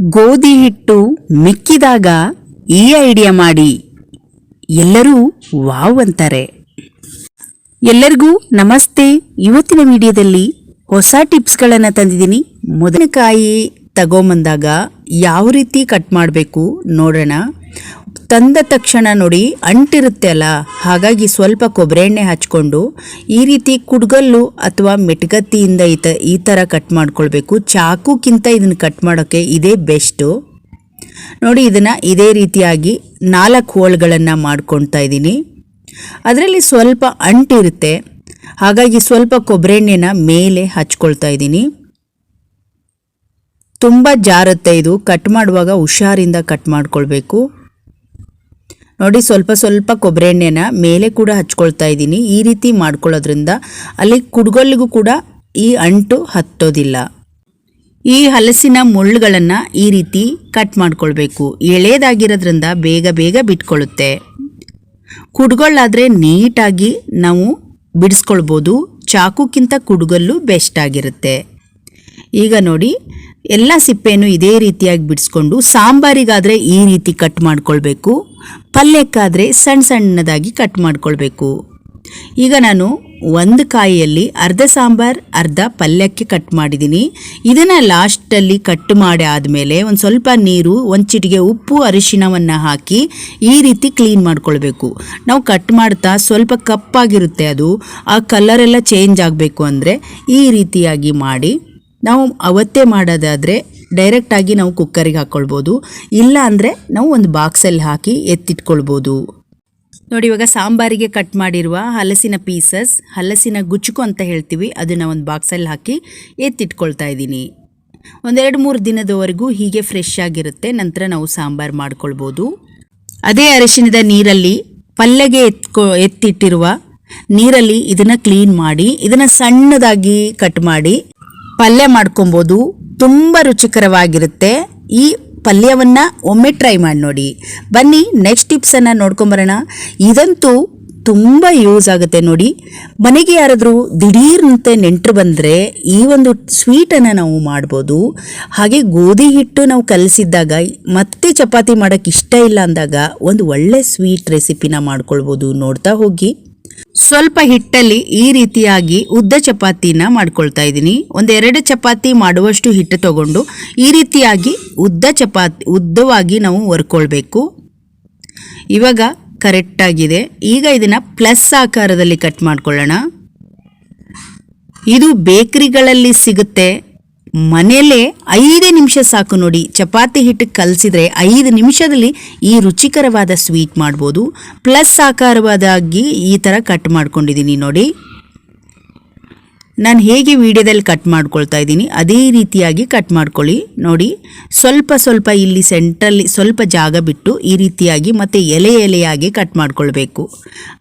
ಗೋಧಿ ಹಿಟ್ಟು ಮಿಕ್ಕಿದಾಗ ಈ ಐಡಿಯಾ ಮಾಡಿ. ಎಲ್ಲರೂ ವಾವ್ ಅಂತಾರೆ. ಎಲ್ಲರಿಗೂ ನಮಸ್ತೆ. ಇವತ್ತಿನ ವಿಡಿಯೋದಲ್ಲಿ ಹೊಸ ಟಿಪ್ಸ್ಗಳನ್ನು ತಂದಿದ್ದೀನಿ. ಮೊದಲಕಾಯಿ ತಗೊಂಬಂದಾಗ ಯಾವ ರೀತಿ ಕಟ್ ಮಾಡಬೇಕು ನೋಡೋಣ. ತಂದ ತಕ್ಷಣ ನೋಡಿ ಅಂಟಿರುತ್ತೆ ಅಲ್ಲ ಹಾಗಾಗಿ ಸ್ವಲ್ಪ ಕೊಬ್ಬರಿ ಎಣ್ಣೆ ಹಚ್ಕೊಂಡು ಈ ರೀತಿ ಕುಡ್ಗಲ್ಲು ಅಥವಾ ಮೆಟ್ಗತ್ತಿಯಿಂದ ಈ ತ ಈ ಥರ ಕಟ್ ಮಾಡ್ಕೊಳ್ಬೇಕು. ಚಾಕುಕ್ಕಿಂತ ಇದನ್ನು ಕಟ್ ಮಾಡೋಕ್ಕೆ ಇದೇ ಬೆಸ್ಟು ನೋಡಿ ಇದನ್ನು ಇದೇ ರೀತಿಯಾಗಿ ನಾಲ್ಕು ಹೋಳ್ಗಳನ್ನು ಮಾಡ್ಕೊಳ್ತಾ ಇದ್ದೀನಿ. ಅದರಲ್ಲಿ ಸ್ವಲ್ಪ ಅಂಟಿರುತ್ತೆ. ಹಾಗಾಗಿ ಸ್ವಲ್ಪ ಕೊಬ್ಬರಿ ಎಣ್ಣೆನ ಮೇಲೆ ಹಚ್ಕೊಳ್ತಾ ಇದ್ದೀನಿ. ತುಂಬ ಜಾರುತ್ತೆ ಇದು. ಕಟ್ ಮಾಡುವಾಗ ಹುಷಾರಿಂದ ಕಟ್ ಮಾಡ್ಕೊಳ್ಬೇಕು. ನೋಡಿ ಸ್ವಲ್ಪ ಸ್ವಲ್ಪ ಕೊಬ್ಬರಿ ಎಣ್ಣೆನ ಮೇಲೆ ಕೂಡ ಹಚ್ಕೊಳ್ತಾ ಇದ್ದೀನಿ. ಈ ರೀತಿ ಮಾಡ್ಕೊಳ್ಳೋದ್ರಿಂದ ಅಲ್ಲಿ ಕುಡ್ಗೊಲ್ಲಿಗೂ ಕೂಡ ಈ ಅಂಟು ಹತ್ತೋದಿಲ್ಲ. ಈ ಹಲಸಿನ ಮುಳ್ಳುಗಳನ್ನು ಈ ರೀತಿ ಕಟ್ ಮಾಡ್ಕೊಳ್ಬೇಕು. ಎಳೆದಾಗಿರೋದ್ರಿಂದ ಬೇಗ ಬೇಗ ಬಿಟ್ಕೊಳ್ಳುತ್ತೆ ಕುಡ್ಗೊಳ್ಳಾದರೆ ನೀಟಾಗಿ ನಾವು ಬಿಡಿಸ್ಕೊಳ್ಬೋದು. ಚಾಕುಕ್ಕಿಂತ ಕುಡ್ಗೊಲ್ಲು ಬೆಸ್ಟ್ ಆಗಿರುತ್ತೆ. ಈಗ ನೋಡಿ, ಎಲ್ಲ ಸಿಪ್ಪೆಯನ್ನು ಇದೇ ರೀತಿಯಾಗಿ ಬಿಡಿಸ್ಕೊಂಡು ಸಾಂಬಾರಿಗಾದರೆ ಈ ರೀತಿ ಕಟ್ ಮಾಡ್ಕೊಳ್ಬೇಕು. ಪಲ್ಯಕ್ಕಾದರೆ ಸಣ್ಣ ಸಣ್ಣದಾಗಿ ಕಟ್ ಮಾಡ್ಕೊಳ್ಬೇಕು. ಈಗ ನಾನು ಒಂದು ಕಾಯಿಯಲ್ಲಿ ಅರ್ಧ ಸಾಂಬಾರ್, ಅರ್ಧ ಪಲ್ಯಕ್ಕೆ ಕಟ್ ಮಾಡಿದ್ದೀನಿ. ಇದನ್ನು ಲಾಸ್ಟಲ್ಲಿ ಕಟ್ ಮಾಡಿ ಆದಮೇಲೆ ಒಂದು ಸ್ವಲ್ಪ ನೀರು, ಒಂದು ಚಿಟಿಗೆ ಉಪ್ಪು, ಅರಿಶಿಣವನ್ನು ಹಾಕಿ ಈ ರೀತಿ ಕ್ಲೀನ್ ಮಾಡ್ಕೊಳ್ಬೇಕು. ನಾವು ಕಟ್ ಮಾಡ್ತಾ ಸ್ವಲ್ಪ ಕಪ್ಪಾಗಿರುತ್ತೆ ಅದು, ಆ ಕಲರೆಲ್ಲ ಚೇಂಜ್ ಆಗಬೇಕು ಅಂದರೆ ಈ ರೀತಿಯಾಗಿ ಮಾಡಿ, ನಾವು ಅವತ್ತೇ ಮಾಡೋದಾದರೆ ಡೈರೆಕ್ಟಾಗಿ ನಾವು ಕುಕ್ಕರಿಗೆ ಹಾಕ್ಕೊಳ್ಬೋದು ಇಲ್ಲ ಅಂದರೆ ನಾವು ಒಂದು ಬಾಕ್ಸಲ್ಲಿ ಹಾಕಿ ಎತ್ತಿಟ್ಕೊಳ್ಬೋದು. ನೋಡಿ, ಇವಾಗ ಸಾಂಬಾರಿಗೆ ಕಟ್ ಮಾಡಿರುವ ಹಲಸಿನ ಪೀಸಸ್ ಹಲಸಿನ ಗುಚ್ಚುಕು ಅಂತ ಹೇಳ್ತೀವಿ, ಅದನ್ನು ಒಂದು ಬಾಕ್ಸಲ್ಲಿ ಹಾಕಿ ಎತ್ತಿಟ್ಕೊಳ್ತಾ ಇದ್ದೀನಿ. ಒಂದೆರಡು ಮೂರು ದಿನದವರೆಗೂ ಹೀಗೆ ಫ್ರೆಶ್ ಆಗಿರುತ್ತೆ, ನಂತರ ನಾವು ಸಾಂಬಾರು ಮಾಡ್ಕೊಳ್ಬೋದು. ಅದೇ ಅರಿಶಿನದ ನೀರಲ್ಲಿ ಪಲ್ಯಗೆ ಎತ್ಕೊ, ಎತ್ತಿಟ್ಟಿರುವ ನೀರಲ್ಲಿ ಇದನ್ನು ಕ್ಲೀನ್ ಮಾಡಿ, ಇದನ್ನು ಸಣ್ಣದಾಗಿ ಕಟ್ ಮಾಡಿ ಪಲ್ಯ ಮಾಡ್ಕೊಬೋದು ತುಂಬ ರುಚಿಕರವಾಗಿರುತ್ತೆ. ಈ ಪಲ್ಯವನ್ನು ಒಮ್ಮೆ ಟ್ರೈ ಮಾಡಿ ನೋಡಿ. ಬನ್ನಿ ನೆಕ್ಸ್ಟ್ ಟಿಪ್ಸನ್ನು ನೋಡ್ಕೊಂಬರೋಣ. ಇದಂತೂ ತುಂಬ ಯೂಸ್ ಆಗುತ್ತೆ ನೋಡಿ. ಮನೆಗೆ ಯಾರಾದರೂ ದಿಢೀರ್ನಂತೆ ನೆಂಟರು ಬಂದರೆ ಈ ಒಂದು ಸ್ವೀಟನ್ನು ನಾವು ಮಾಡ್ಬೋದು. ಹಾಗೆ ಗೋಧಿ ಹಿಟ್ಟು ನಾವು ಕಲಸಿದ್ದಾಗ, ಮತ್ತೆ ಚಪಾತಿ ಮಾಡೋಕ್ಕೆ ಇಷ್ಟ ಇಲ್ಲ ಅಂದಾಗ ಒಂದು ಒಳ್ಳೆ ಸ್ವೀಟ್ ರೆಸಿಪಿನ ಮಾಡ್ಕೊಳ್ಬೋದು ನೋಡ್ತಾ ಹೋಗಿ. ಸ್ವಲ್ಪ ಹಿಟ್ಟಲ್ಲಿ ಈ ರೀತಿಯಾಗಿ ಉದ್ದ ಚಪಾತಿನ ಮಾಡ್ಕೊಳ್ತಾ ಇದ್ದೀನಿ. ಒಂದೆರಡು ಚಪಾತಿ ಮಾಡುವಷ್ಟು ಹಿಟ್ಟು ತಗೊಂಡು ಈ ರೀತಿಯಾಗಿ ಉದ್ದ ಚಪಾತಿ, ಉದ್ದವಾಗಿ ನಾವು ಹೊರ್ಕೊಳ್ಬೇಕು ಇವಾಗ ಕರೆಕ್ಟಾಗಿದೆ ಈಗ ಇದನ್ನು ಪ್ಲಸ್ ಆಕಾರದಲ್ಲಿ ಕಟ್ ಮಾಡ್ಕೊಳ್ಳೋಣ. ಇದು ಬೇಕರಿಗಳಲ್ಲಿ ಸಿಗುತ್ತೆ. ಮನೆಯಲ್ಲೇ ಐದೇ ನಿಮಿಷ ಸಾಕು ನೋಡಿ. ಚಪಾತಿ ಹಿಟ್ಟು ಕಲಸಿದ್ರೆ ಐದು ನಿಮಿಷದಲ್ಲಿ ಈ ರುಚಿಕರವಾದ ಸ್ವೀಟ್ ಮಾಡ್ಬೋದು. ಪ್ಲಸ್ ಆಕಾರವಾದಾಗಿ ಈ ಥರ ಕಟ್ ಮಾಡ್ಕೊಂಡಿದ್ದೀನಿ ನೋಡಿ. ನಾನು ಹೇಗೆ ವಿಡಿಯೋದಲ್ಲಿ ಕಟ್ ಮಾಡ್ಕೊಳ್ತಾ ಇದ್ದೀನಿ, ಅದೇ ರೀತಿಯಾಗಿ ಕಟ್ ಮಾಡ್ಕೊಳ್ಳಿ. ನೋಡಿ, ಸ್ವಲ್ಪ ಸ್ವಲ್ಪ ಇಲ್ಲಿ ಸೆಂಟ್ರಲ್ಲಿ ಸ್ವಲ್ಪ ಜಾಗ ಬಿಟ್ಟು ಈ ರೀತಿಯಾಗಿ ಮತ್ತು ಎಲೆ ಎಲೆಯಾಗಿ ಕಟ್ ಮಾಡ್ಕೊಳ್ಬೇಕು.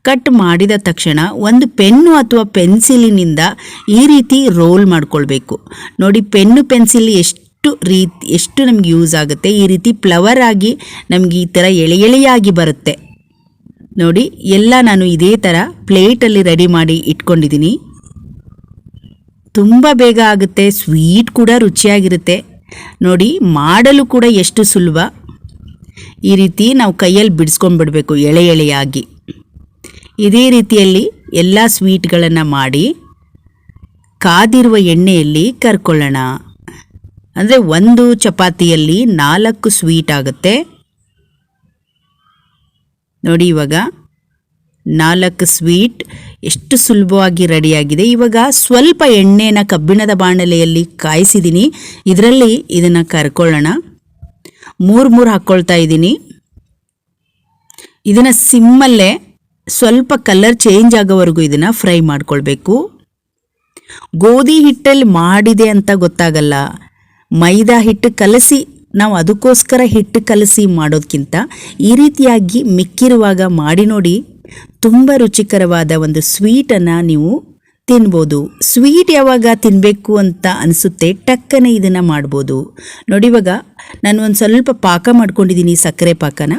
ಕಟ್ ಮಾಡಿದ ತಕ್ಷಣ ಒಂದು ಪೆನ್ನು ಅಥವಾ ಪೆನ್ಸಿಲಿನಿಂದ ಈ ರೀತಿ ರೋಲ್ ಮಾಡ್ಕೊಳ್ಬೇಕು. ನೋಡಿ, ಪೆನ್ನು ಪೆನ್ಸಿಲ್ ಎಷ್ಟು ರೀತಿ, ಎಷ್ಟು ನಮಗೆ ಯೂಸ್ ಆಗುತ್ತೆ, ಈ ರೀತಿ ಫ್ಲವರ್ ಆಗಿ ನಮಗೆ ಈ ಥರ ಎಳೆ ಎಳೆಯಾಗಿ ಬರುತ್ತೆ. ನೋಡಿ, ಎಲ್ಲ ನಾನು ಇದೇ ಥರ ಪ್ಲೇಟಲ್ಲಿ ರೆಡಿ ಮಾಡಿ ಇಟ್ಕೊಂಡಿದ್ದೀನಿ. ತುಂಬ ಬೇಗ ಆಗುತ್ತೆ ಸ್ವೀಟ್ ಕೂಡ ರುಚಿಯಾಗಿರುತ್ತೆ. ನೋಡಿ, ಮಾಡಲು ಕೂಡ ಎಷ್ಟು ಸುಲಭ. ಈ ರೀತಿ ನಾವು ಕೈಯಲ್ಲಿ ಬಿಡಿಸ್ಕೊಂಡ್ಬಿಡ್ಬೇಕು ಎಳೆ ಎಳೆಯಾಗಿ. ಇದೇ ರೀತಿಯಲ್ಲಿ ಎಲ್ಲ ಸ್ವೀಟ್ಗಳನ್ನು ಮಾಡಿ, ಕಾದಿರುವ ಎಣ್ಣೆಯಲ್ಲಿ ಕರ್ಕೊಳ್ಳೋಣ. ಅಂದರೆ ಒಂದು ಚಪಾತಿಯಲ್ಲಿ ನಾಲ್ಕು ಸ್ವೀಟ್ ಆಗುತ್ತೆ. ನೋಡಿ ಇವಾಗ. ನಾಲ್ಕು ಸ್ವೀಟ್. ಎಷ್ಟು ಸುಲಭವಾಗಿ ರೆಡಿಯಾಗಿದೆ. ಇವಾಗ ಸ್ವಲ್ಪ ಎಣ್ಣೆನ ಕಬ್ಬಿಣದ ಬಾಣಲೆಯಲ್ಲಿ ಕಾಯಿಸಿದ್ದೀನಿ ಇದರಲ್ಲಿ ಇದನ್ನು ಕರ್ಕೊಳ್ಳೋಣ. ಮೂರು ಮೂರು ಹಾಕ್ಕೊಳ್ತಾ ಇದ್ದೀನಿ. ಇದನ್ನು ಸಿಮ್ಮಲ್ಲೇ ಸ್ವಲ್ಪ ಕಲರ್ ಚೇಂಜ್ ಆಗೋವರೆಗೂ ಇದನ್ನು ಫ್ರೈ ಮಾಡ್ಕೊಳ್ಬೇಕು. ಗೋಧಿ ಹಿಟ್ಟಲ್ಲಿ ಮಾಡಿದೆ ಅಂತ ಗೊತ್ತಾಗಲ್ಲ. ಮೈದಾ ಹಿಟ್ಟು ಕಲಸಿ, ನಾವು ಅದಕ್ಕೋಸ್ಕರ ಹಿಟ್ಟು ಕಲಸಿ ಮಾಡೋದಕ್ಕಿಂತ ಈ ರೀತಿಯಾಗಿ ಮಿಕ್ಕಿರುವಾಗ ಮಾಡಿ ನೋಡಿ ತುಂಬ ರುಚಿಕರವಾದ ಒಂದು ಸ್ವೀಟನ್ನು ನೀವು ತಿನ್ಬೋದು. ಸ್ವೀಟ್ ಯಾವಾಗ ತಿನ್ನಬೇಕು ಅಂತ ಅನಿಸುತ್ತೆ ಟಕ್ಕನೆ ಇದನ್ನು ಮಾಡ್ಬೋದು. ನೋಡಿ ಇವಾಗ ನಾನು ಒಂದು ಸ್ವಲ್ಪ ಪಾಕ ಮಾಡ್ಕೊಂಡಿದ್ದೀನಿ ಸಕ್ಕರೆ ಪಾಕನ.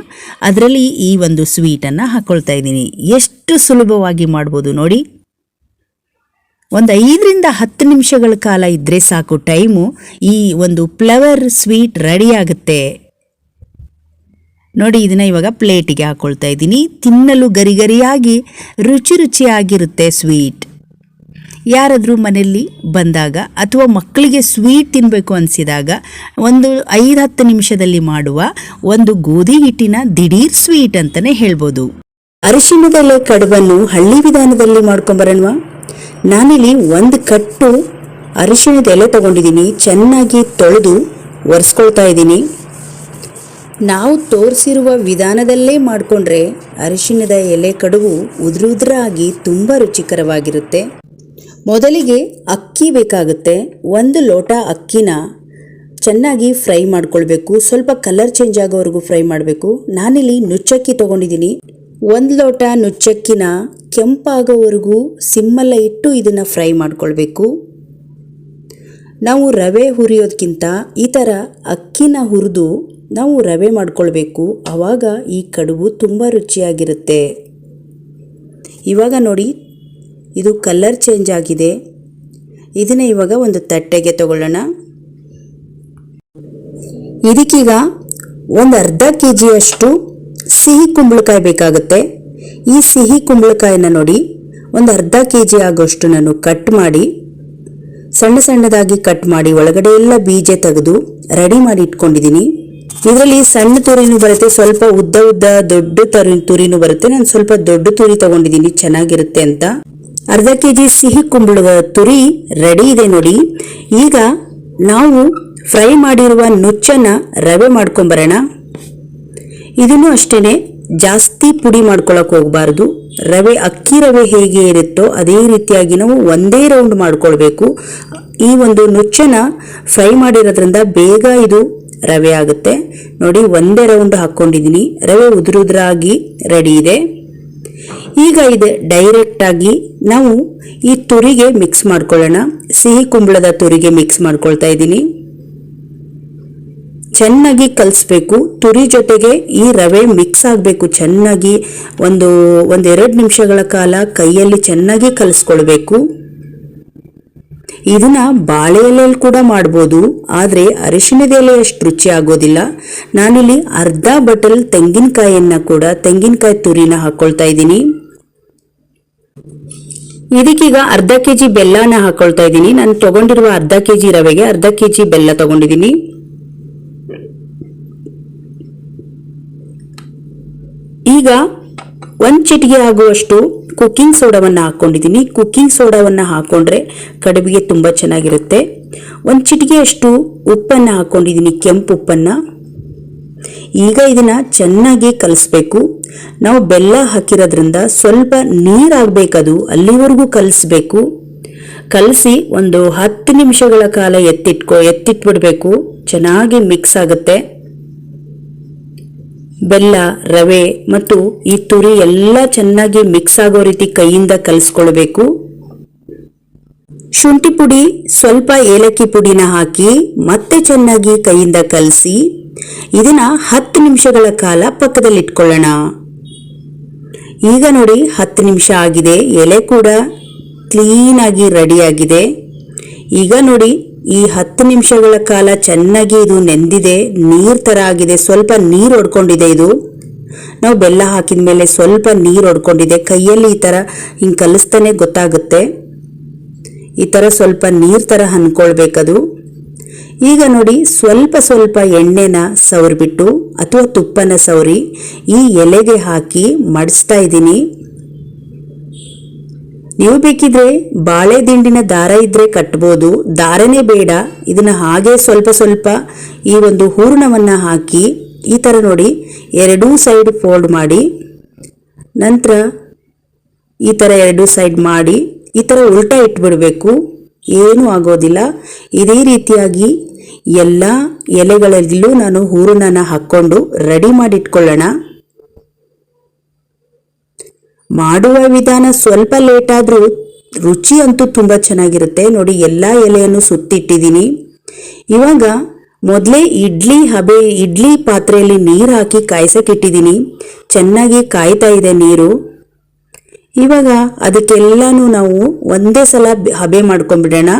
ಅದರಲ್ಲಿ ಈ ಒಂದು ಸ್ವೀಟನ್ನು ಹಾಕ್ಕೊಳ್ತಾ ಇದ್ದೀನಿ. ಎಷ್ಟು ಸುಲಭವಾಗಿ ಮಾಡ್ಬೋದು ನೋಡಿ. ಒಂದು ಐದರಿಂದ ಹತ್ತು ನಿಮಿಷಗಳ ಕಾಲ ಇದ್ದರೆ ಸಾಕು, ಟೈಮು. ಈ ಒಂದು ಫ್ಲವರ್ ಸ್ವೀಟ್ ರೆಡಿ ಆಗುತ್ತೆ. ನೋಡಿ ಇದನ್ನು ಇವಾಗ ಪ್ಲೇಟಿಗೆ ಹಾಕೊಳ್ತಾ ಇದ್ದೀನಿ. ತಿನ್ನಲು ಗರಿ ಗರಿಯಾಗಿ ರುಚಿ ರುಚಿಯಾಗಿರುತ್ತೆ ಸ್ವೀಟ್. ಯಾರಾದರೂ ಮನೆಯಲ್ಲಿ ಬಂದಾಗ ಅಥವಾ ಮಕ್ಕಳಿಗೆ ಸ್ವೀಟ್ ತಿನ್ನಬೇಕು ಅನಿಸಿದಾಗ ಒಂದು ಐದು ಹತ್ತು ನಿಮಿಷದಲ್ಲಿ ಮಾಡುವ ಒಂದು ಗೋಧಿ ಹಿಟ್ಟಿನ ದಿಢೀರ್ ಸ್ವೀಟ್ ಅಂತಲೇ ಹೇಳ್ಬೋದು. ಅರಿಶಿಣದಲ್ಲೇ ಕಡುಬನ್ನು ಹಳ್ಳಿ ವಿಧಾನದಲ್ಲಿ ಮಾಡ್ಕೊಂಬರೋಣವಾ? ನಾನಿಲ್ಲಿ ಒಂದು ಕಟ್ಟು ಅರಿಶಿಣದ ಎಲೆ ತಗೊಂಡಿದ್ದೀನಿ. ಚೆನ್ನಾಗಿ ತೊಳೆದು ಒರೆಸ್ಕೊಳ್ತಾ ಇದ್ದೀನಿ. ನಾವು ತೋರಿಸಿರುವ ವಿಧಾನದಲ್ಲೇ ಮಾಡಿಕೊಂಡ್ರೆ ಅರಿಶಿಣದ ಎಲೆ ಕಡುಬು ಉದುರು ತುಂಬ ರುಚಿಕರವಾಗಿರುತ್ತೆ. ಮೊದಲಿಗೆ ಅಕ್ಕಿ ಬೇಕಾಗುತ್ತೆ. ಒಂದು ಲೋಟ ಅಕ್ಕಿನ ಚೆನ್ನಾಗಿ ಫ್ರೈ ಮಾಡ್ಕೊಳ್ಬೇಕು. ಸ್ವಲ್ಪ ಕಲರ್ ಚೇಂಜ್ ಆಗೋವರೆಗೂ ಫ್ರೈ ಮಾಡಬೇಕು. ನಾನಿಲ್ಲಿ ನುಚ್ಚಕ್ಕಿ ತೊಗೊಂಡಿದ್ದೀನಿ. ಒಂದು ಲೋಟ ನುಚ್ಚಕ್ಕಿನ ಕೆಂಪಾಗೋವರೆಗೂ ಸಿಮ್ಮಲ್ಲ ಇಟ್ಟು ಇದನ್ನು ಫ್ರೈ ಮಾಡ್ಕೊಳ್ಬೇಕು. ನಾವು ರವೆ ಹುರಿಯೋದಕ್ಕಿಂತ ಈ ಥರ ಅಕ್ಕಿನ ಹುರಿದು ನಾವು ರವೆ ಮಾಡ್ಕೊಳ್ಬೇಕು. ಆವಾಗ ಈ ಕಡುಬು ತುಂಬ ರುಚಿಯಾಗಿರುತ್ತೆ. ಇವಾಗ ನೋಡಿ, ಇದು ಕಲರ್ ಚೇಂಜ್ ಆಗಿದೆ. ಇದನ್ನು ಇವಾಗ ಒಂದು ತಟ್ಟೆಗೆ ತಗೊಳ್ಳೋಣ. ಇದಕ್ಕೀಗ ಒಂದು ಅರ್ಧ ಕೆ ಜಿಯಷ್ಟು ಸಿಹಿ ಕುಂಬಳಕಾಯಿ ಬೇಕಾಗುತ್ತೆ. ಈ ಸಿಹಿ ಕುಂಬಳಕಾಯಿನ ನೋಡಿ, ಒಂದು ಅರ್ಧ ಕೆ ಜಿ ಆಗೋಷ್ಟು ನಾನು ಕಟ್ ಮಾಡಿ, ಸಣ್ಣ ಸಣ್ಣದಾಗಿ ಕಟ್ ಮಾಡಿ ಒಳಗಡೆ ಎಲ್ಲ ಬೀಜ ತೆಗೆದು ರೆಡಿ ಮಾಡಿ ಇಟ್ಕೊಂಡಿದ್ದೀನಿ. ಇದರಲ್ಲಿ ಸಣ್ಣ ತುರಿನೂ ಬರುತ್ತೆ, ಸ್ವಲ್ಪ ಉದ್ದ ಉದ್ದ ದೊಡ್ಡ ತರಿ, ತುರಿನೂ ಬರುತ್ತೆ. ನಾನು ಸ್ವಲ್ಪ ದೊಡ್ಡ ತುರಿ ತಗೊಂಡಿದ್ದೀನಿ ಚೆನ್ನಾಗಿರುತ್ತೆ ಅಂತ. ಅರ್ಧ ಕೆ ಜಿ ಸಿಹಿ ಕುಂಬಳ ತುರಿ ರೆಡಿ ಇದೆ ನೋಡಿ. ಈಗ ನಾವು ಫ್ರೈ ಮಾಡಿರುವ ನುಚ್ಚನ್ನ ರವೆ ಮಾಡ್ಕೊಂಬರೋಣ. ಇದನ್ನು ಅಷ್ಟೇನೆ ಜಾಸ್ತಿ ಪುಡಿ ಮಾಡ್ಕೊಳಕ್ಕೆ ಹೋಗಬಾರ್ದು. ರವೆ, ಅಕ್ಕಿ ರವೆ ಹೇಗೆ ಇರುತ್ತೋ ಅದೇ ರೀತಿಯಾಗಿ ನಾವು ಒಂದೇ ರೌಂಡ್ ಮಾಡ್ಕೊಳ್ಬೇಕು. ಈ ಒಂದು ನುಚ್ಚನ ಫ್ರೈ ಮಾಡಿರೋದ್ರಿಂದ ಬೇಗ ಇದು ರವೆ ಆಗುತ್ತೆ. ನೋಡಿ, ಒಂದೇ ರೌಂಡ್ ಹಾಕ್ಕೊಂಡಿದ್ದೀನಿ ರವೆ ಉದುರುದ್ರಾಗಿ ರೆಡಿ ಇದೆ. ಈಗ ಇದೆ ಡೈರೆಕ್ಟ್ ಆಗಿ ನಾವು ಈ ತುರಿಗೆ ಮಿಕ್ಸ್ ಮಾಡ್ಕೊಳ್ಳೋಣ. ಸಿಹಿ ಕುಂಬಳದ ತುರಿಗೆ ಮಿಕ್ಸ್ ಮಾಡ್ಕೊಳ್ತಾ ಇದ್ದೀನಿ. ಚೆನ್ನಾಗಿ ಕಲಿಸ್ಬೇಕು. ತುರಿ ಜೊತೆಗೆ ಈ ರವೆ ಮಿಕ್ಸ್ ಆಗಬೇಕು. ಚೆನ್ನಾಗಿ ಒಂದು, ಒಂದೆರಡು ನಿಮಿಷಗಳ ಕಾಲ ಕೈಯಲ್ಲಿ ಚೆನ್ನಾಗಿ ಕಲಿಸ್ಕೊಳ್ಬೇಕು. ಇದನ್ನ ಬಾಳೆ ಎಲೆಯಲ್ಲಿ ಕೂಡ ಮಾಡ್ಬೋದು. ಆದರೆ ಅರಿಶಿಣದ ಎಲೆ ಅಷ್ಟು ರುಚಿ ಆಗೋದಿಲ್ಲ. ನಾನಿಲ್ಲಿ ಅರ್ಧ ಬಟಲ್ ತೆಂಗಿನಕಾಯಿಯನ್ನ ಕೂಡ ತೆಂಗಿನಕಾಯಿ ತುರಿನ ಹಾಕೊಳ್ತಾ ಇದ್ದೀನಿ. ಇದಕ್ಕೀಗ ಅರ್ಧ ಕೆ ಜಿ ಬೆಲ್ಲನ ಹಾಕೊಳ್ತಾ ಇದ್ದೀನಿ. ನಾನು ತಗೊಂಡಿರುವ ಅರ್ಧ ಕೆ ಜಿ ರವೆಗೆ ಅರ್ಧ ಕೆ ಜಿ ಬೆಲ್ಲ ತಗೊಂಡಿದ್ದೀನಿ. ಈಗ ಒಂದು ಚಿಟಿಗೆ ಆಗುವಷ್ಟು ಕುಕ್ಕಿಂಗ್ ಸೋಡಾವನ್ನು ಹಾಕ್ಕೊಂಡಿದ್ದೀನಿ ಕುಕ್ಕಿಂಗ್ ಸೋಡಾವನ್ನು ಹಾಕ್ಕೊಂಡ್ರೆ ಕಡುಬಿಗೆ ತುಂಬ ಚೆನ್ನಾಗಿರುತ್ತೆ. ಒಂದು ಚಿಟಿಗೆಯಷ್ಟು ಉಪ್ಪನ್ನು ಹಾಕ್ಕೊಂಡಿದ್ದೀನಿ ಕೆಂಪು ಉಪ್ಪನ್ನು. ಈಗ ಇದನ್ನ ಚೆನ್ನಾಗಿ ಕಲಿಸ್ಬೇಕು. ನಾವು ಬೆಲ್ಲ ಹಾಕಿರೋದ್ರಿಂದ ಸ್ವಲ್ಪ ನೀರಾಗಬೇಕದು, ಅಲ್ಲಿವರೆಗೂ ಕಲಿಸ್ಬೇಕು. ಕಲಸಿ ಒಂದು ಹತ್ತು ನಿಮಿಷಗಳ ಕಾಲ ಎತ್ತಿಟ್ಕೋ, ಎತ್ತಿಟ್ಬಿಡ್ಬೇಕು. ಚೆನ್ನಾಗಿ ಮಿಕ್ಸ್ ಆಗುತ್ತೆ. ಬೆಲ್ಲ, ರವೆ ಮತ್ತು ಈ ತುರಿ ಎಲ್ಲ ಚೆನ್ನಾಗಿ ಮಿಕ್ಸ್ ಆಗೋ ರೀತಿ ಕೈಯಿಂದ ಕಲಿಸ್ಕೊಳ್ಬೇಕು. ಶುಂಠಿ ಪುಡಿ ಸ್ವಲ್ಪ ಏಲಕ್ಕಿ ಪುಡಿನ ಹಾಕಿ ಮತ್ತೆ ಚೆನ್ನಾಗಿ ಕೈಯಿಂದ ಕಲಸಿ ಇದನ್ನ ಹತ್ತು ನಿಮಿಷಗಳ ಕಾಲ ಪಕ್ಕದಲ್ಲಿ ಇಟ್ಕೊಳ್ಳೋಣ. ಈಗ ನೋಡಿ ಹತ್ತು ನಿಮಿಷ ಆಗಿದೆ, ಎಲೆ ಕೂಡ ಕ್ಲೀನಾಗಿ ರೆಡಿಯಾಗಿದೆ ಈಗ ನೋಡಿ ಈ ಹತ್ತು ನಿಮಿಷಗಳ ಕಾಲ ಚೆನ್ನಾಗಿ ಇದು ನೆಂದಿದೆ, ನೀರ್ ತರ ಆಗಿದೆ, ಸ್ವಲ್ಪ ನೀರು ಹೊಡ್ಕೊಂಡಿದೆ ಇದು. ನಾವು ಬೆಲ್ಲ ಹಾಕಿದ ಮೇಲೆ ಸ್ವಲ್ಪ ನೀರು ಹೊಡ್ಕೊಂಡಿದೆ ಕೈಯಲ್ಲಿ ಈ ತರ ಹಿಂಗೆ ಕಲಿಸ್ತಾನೆ ಗೊತ್ತಾಗುತ್ತೆ. ಈ ತರ ಸ್ವಲ್ಪ ನೀರ್ ತರ ಹನ್ಕೊಳ್ಬೇಕದು. ಈಗ ನೋಡಿ, ಸ್ವಲ್ಪ ಸ್ವಲ್ಪ ಎಣ್ಣೆನ ಸವರ್ಬಿಟ್ಟು, ಅಥವಾ ತುಪ್ಪನ ಸವರಿ ಈ ಎಲೆಗೆ ಹಾಕಿ ಮಡಿಸ್ತಾ ಇದ್ದೀನಿ. ನೀವು ಬೇಕಿದ್ರೆ ಬಾಳೆ ದಿಂಡಿನ ದಾರ ಇದ್ರೆ ಕಟ್ಬೋದು. ದಾರನೇ ಬೇಡ. ಇದನ್ನ ಹಾಗೆ ಸ್ವಲ್ಪ ಸ್ವಲ್ಪ ಈ ಒಂದು ಹೂರ್ಣವನ್ನ ಹಾಕಿ ಈ ಥರ ನೋಡಿ, ಎರಡೂ ಸೈಡ್ ಫೋಲ್ಡ್ ಮಾಡಿ, ನಂತರ ಈ ಥರ ಎರಡೂ ಸೈಡ್ ಮಾಡಿ, ಈ ಥರ ಉಲ್ಟಾ ಇಟ್ಬಿಡಬೇಕು. ಏನೂ ಆಗೋದಿಲ್ಲ. ಇದೇ ರೀತಿಯಾಗಿ ಎಲ್ಲ ಎಲೆಗಳಲ್ಲೂ ನಾನು ಹೂರಣನ ಹಾಕ್ಕೊಂಡು ರೆಡಿ ಮಾಡಿಟ್ಕೊಳ್ಳೋಣ. ಮಾಡುವ ವಿಧಾನ ಸ್ವಲ್ಪ ಲೇಟ್ ಆದರೂ ರುಚಿ ಅಂತೂ ತುಂಬ ಚೆನ್ನಾಗಿರುತ್ತೆ. ನೋಡಿ, ಎಲ್ಲ ಎಲೆಯನ್ನು ಸುತ್ತಿಟ್ಟಿದ್ದೀನಿ. ಇವಾಗ ಮೊದಲೇ ಇಡ್ಲಿ ಹಬೆ, ಇಡ್ಲಿ ಪಾತ್ರೆಯಲ್ಲಿ ನೀರು ಹಾಕಿ ಕಾಯಿಸಕ್ಕಿಟ್ಟಿದ್ದೀನಿ. ಚೆನ್ನಾಗಿ ಕಾಯ್ತಾ ಇದೆ ನೀರು. ಇವಾಗ ಅದಕ್ಕೆಲ್ಲನೂ ನಾವು ಒಂದೇ ಸಲ ಹಬೆ ಮಾಡ್ಕೊಂಡ್ಬಿಡೋಣ.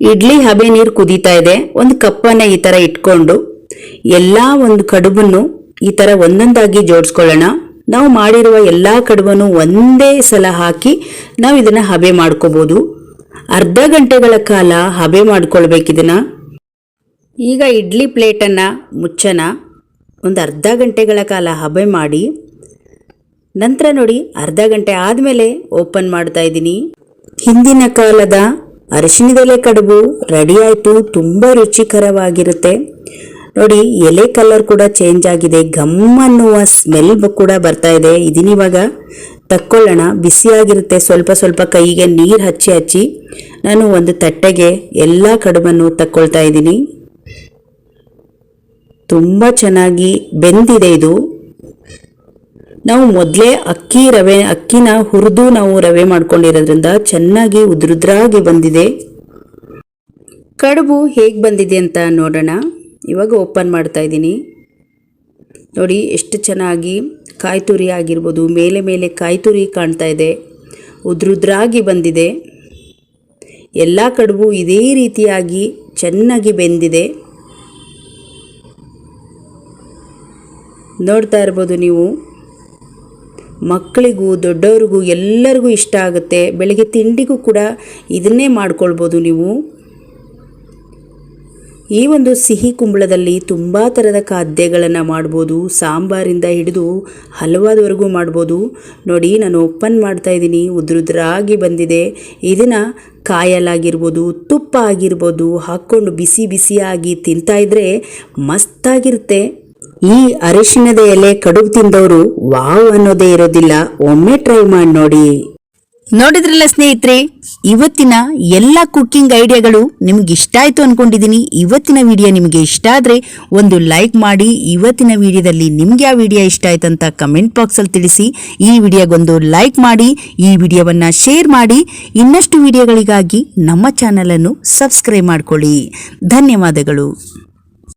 ಇಡ್ಲಿ ಹಬೆ ನೀರು ಕುದೀತಾ ಇದೆ. ಒಂದು ಕಪ್ಪನ್ನ ಈ ತರ ಇಟ್ಕೊಂಡು ಎಲ್ಲಾ ಒಂದು ಕಡುಬನ್ನು ಈ ತರ ಒಂದೊಂದಾಗಿ ಜೋಡಿಸ್ಕೊಳ್ಳೋಣ. ನಾವು ಮಾಡಿರುವ ಎಲ್ಲಾ ಕಡುಬನ್ನು ಒಂದೇ ಸಲ ಹಾಕಿ ನಾವು ಇದನ್ನ ಹಬೆ ಮಾಡ್ಕೋಬಹುದು ಅರ್ಧ ಗಂಟೆಗಳ ಕಾಲ ಹಬೆ ಮಾಡ್ಕೊಳ್ಬೇಕು ಇದನ್ನ. ಈಗ ಇಡ್ಲಿ ಪ್ಲೇಟನ್ನು ಮುಚ್ಚನ ಒಂದು ಅರ್ಧ ಗಂಟೆಗಳ ಕಾಲ ಹಬೆ ಮಾಡಿ. ನಂತರ ನೋಡಿ, ಅರ್ಧ ಗಂಟೆ ಆದಮೇಲೆ ಓಪನ್ ಮಾಡ್ತಾ ಇದ್ದೀನಿ. ಹಿಂದಿನ ಕಾಲದ ಅರಿಶಿಣದೆಲೆ ಕಡುಬು ರೆಡಿ ಆಯಿತು, ತುಂಬ ರುಚಿಕರವಾಗಿರುತ್ತೆ. ನೋಡಿ, ಎಲೆ ಕಲರ್ ಕೂಡ ಚೇಂಜ್ ಆಗಿದೆ. ಗಮ್ ಅನ್ನುವ ಸ್ಮೆಲ್ ಕೂಡ ಬರ್ತಾ ಇದೆ. ಇದನ್ನಿವಾಗ ತಕ್ಕೊಳ್ಳೋಣ. ಬಿಸಿಯಾಗಿರುತ್ತೆ ಸ್ವಲ್ಪ ಸ್ವಲ್ಪ ಕೈಗೆ ನೀರು ಹಚ್ಚಿ ಹಚ್ಚಿ ನಾನು ಒಂದು ತಟ್ಟೆಗೆ ಎಲ್ಲ ಕಡುಬನ್ನು ತಕ್ಕೊಳ್ತಾ ಇದ್ದೀನಿ. ತುಂಬ ಚೆನ್ನಾಗಿ ಬೆಂದಿದೆ ಇದು. ನಾವು ಮೊದಲೇ ಅಕ್ಕಿ ರವೆ, ಅಕ್ಕಿನ ಹುರಿದು ನಾವು ರವೆ ಮಾಡ್ಕೊಂಡಿರೋದ್ರಿಂದ ಚೆನ್ನಾಗಿ ಉದ್ರುದ್ರಾಗಿ ಬಂದಿದೆ. ಕಡುಬು ಹೇಗೆ ಬಂದಿದೆ ಅಂತ ನೋಡೋಣ. ಇವಾಗ ಓಪನ್ ಮಾಡ್ತಾ ಇದ್ದೀನಿ. ನೋಡಿ, ಎಷ್ಟು ಚೆನ್ನಾಗಿ ಕಾಯಿ ತುರಿ ಆಗಿರ್ಬೋದು. ಮೇಲೆ ಮೇಲೆ ಕಾಯಿ ತುರಿ ಕಾಣ್ತಾ ಇದೆ. ಉದ್ರುದ್ರಾಗಿ ಬಂದಿದೆ. ಎಲ್ಲ ಕಡುಬು ಇದೇ ರೀತಿಯಾಗಿ ಚೆನ್ನಾಗಿ ಬೆಂದಿದೆ. ನೋಡ್ತಾ ಇರ್ಬೋದು ನೀವು. ಮಕ್ಕಳಿಗೂ, ದೊಡ್ಡವ್ರಿಗೂ ಎಲ್ಲರಿಗೂ ಇಷ್ಟ ಆಗುತ್ತೆ. ಬೆಳಗ್ಗೆ ತಿಂಡಿಗೂ ಕೂಡ ಇದನ್ನೇ ಮಾಡ್ಕೊಳ್ಬೋದು ನೀವು. ಈ ಒಂದು ಸಿಹಿ ಕುಂಬಳದಲ್ಲಿ ತುಂಬ ಥರದ ಖಾದ್ಯಗಳನ್ನು ಮಾಡ್ಬೋದು, ಸಾಂಬಾರಿಂದ ಹಿಡಿದು ಹಲವಾದವರೆಗೂ ಮಾಡ್ಬೋದು. ನೋಡಿ, ನಾನು ಓಪನ್ ಮಾಡ್ತಾ ಇದ್ದೀನಿ, ಉದ್ರುದ್ರಾಗಿ ಬಂದಿದೆ. ಇದನ್ನು ಕಾಯಲಾಗಿರ್ಬೋದು ತುಪ್ಪ ಆಗಿರ್ಬೋದು ಹಾಕ್ಕೊಂಡು ಬಿಸಿ ಬಿಸಿಯಾಗಿ ತಿಂತಾ ಇದ್ರೆ ಮಸ್ತಾಗಿರುತ್ತೆ. ಈ ಅರಿಶಿಣದ ಎಲೆ ಕಡುಬು ತಿಂದವರು ವಾವ್ ಅನ್ನೋದೇ ಇರೋದಿಲ್ಲ. ಒಮ್ಮೆ ಟ್ರೈ ಮಾಡಿ ನೋಡಿ. ನೋಡಿದ್ರಲ್ಲ ಸ್ನೇಹಿತರೆ, ಇವತ್ತಿನ ಎಲ್ಲ ಕುಕ್ಕಿಂಗ್ ಐಡಿಯಾಗಳು ನಿಮ್ಗೆ ಇಷ್ಟ ಆಯ್ತು ಅನ್ಕೊಂಡಿದ್ದೀನಿ ಇವತ್ತಿನ ವಿಡಿಯೋ ನಿಮಗೆ ಇಷ್ಟ ಆದ್ರೆ ಒಂದು ಲೈಕ್ ಮಾಡಿ, ಇವತ್ತಿನ ವಿಡಿಯೋದಲ್ಲಿ ನಿಮ್ಗೆ ಆ ವಿಡಿಯೋ ಇಷ್ಟ ಆಯ್ತು ಅಂತ ಕಮೆಂಟ್ ಬಾಕ್ಸಲ್ಲಿ ತಿಳಿಸಿ. ಈ ವಿಡಿಯೋಗೊಂದು ಲೈಕ್ ಮಾಡಿ, ಈ ವಿಡಿಯೋವನ್ನ ಶೇರ್ ಮಾಡಿ. ಇನ್ನಷ್ಟು ವಿಡಿಯೋಗಳಿಗಾಗಿ ನಮ್ಮ ಚಾನಲನ್ನು ಸಬ್ಸ್ಕ್ರೈಬ್ ಮಾಡ್ಕೊಳ್ಳಿ. ಧನ್ಯವಾದಗಳು.